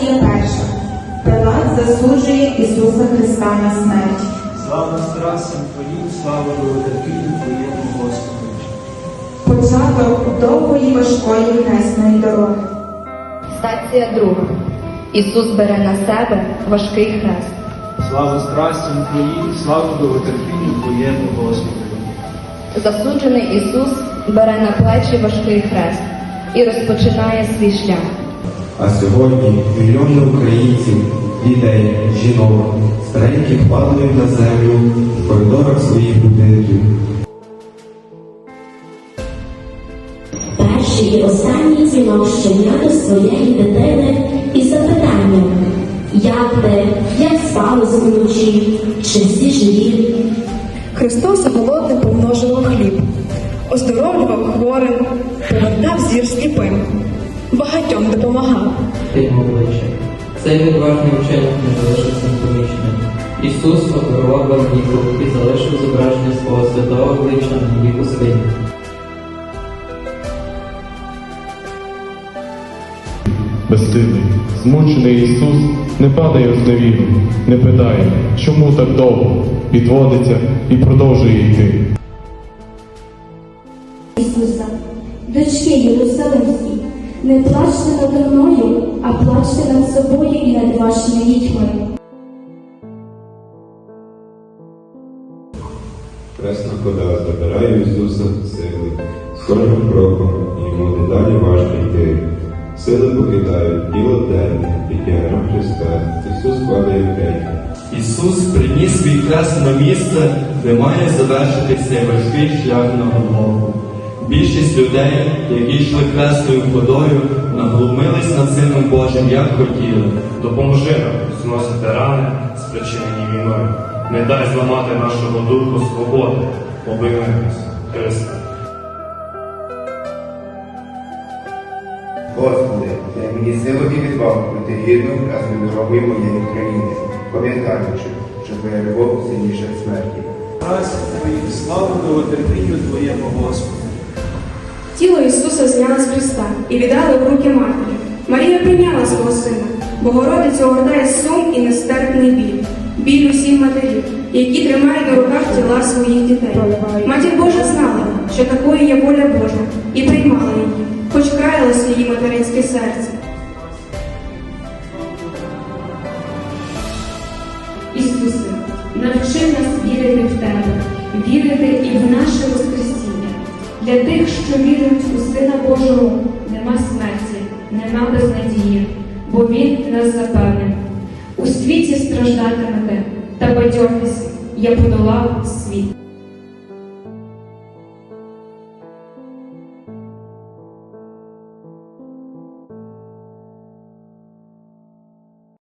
перша. Пилат засуджує Ісуса Христа на смерть. Слава страстям Твоїм, слава довготерпінню Твоєму Господи. Початок довгої важкої хресної дороги. Стація друга. Ісус бере на себе важкий хрест. Слава страстям Твоїм, слава довготерпінню Твоєму Господи. Засуджений Ісус бере на плечі важкий хрест і розпочинає свій шлях. А сьогодні мільйони українців, дітей, жінок, стареньких падають на землю в коридорах своїх будинків. Перший і останній дзвінок щодня до своєї дитини із запитанням, як ти, як спалось вночі, чи всі живі? Христос голодним помножував хліб, оздоровлював хворим, повертав зір сліпим, багатьом допомагав. його обличчя. Цей відважний вченик не залишився непоміченим. Ісус подарував вам і залишив зображення свого святого обличчя на віку свині. Безсилий, змучений Ісус не падає в зневіру, не питає, чому так довго, підводиться і продовжує йти. Ісуса, дочки Єрусалимські, не плачте надо мною, а плачте над собою і над вашими дітьми. Хресна хода забирає Ісуса сили, з кожним кроком йому дедалі важко йти. Сили покидають тіло денне, під тягарем Христа, Ісус падає в геть. Ісус приніс свій хрест на місце, де має завершитися важкий шлях на Голгофу. Більшість людей, які йшли хресною ходою, наглумились над Сином Божим, як хотіли. Допоможи нам зносити рани, спричинені війною. Не дай зламати нашого духу свободи, нас, Христе. Господи, дай мені силу і відвагу бути гідною красною дорогою моєї країни, пам'ятаючи, що Твоя любов сильніша смерті. Страстям Твоїм, слава довготерпінню Твоєму Господи. Тіло Ісуса зняли з Христа і віддали в руки матері. Марія прийняла свого сина. Богородицю огортає сум і нестерпний біль. Біль усіх матерів, які тримають на руках тіла своїх дітей. Матір Божа знала, що такою є воля Божа, і приймала її, хоч краялося її материнське серце. Ісусе, навчи нас вірити в Тебе, Для тих, що вірують у Сина Божого, нема смерті, нема безнадії, бо Він нас запевнив. У світі страждатимете, та бадьохись, я подолав світ.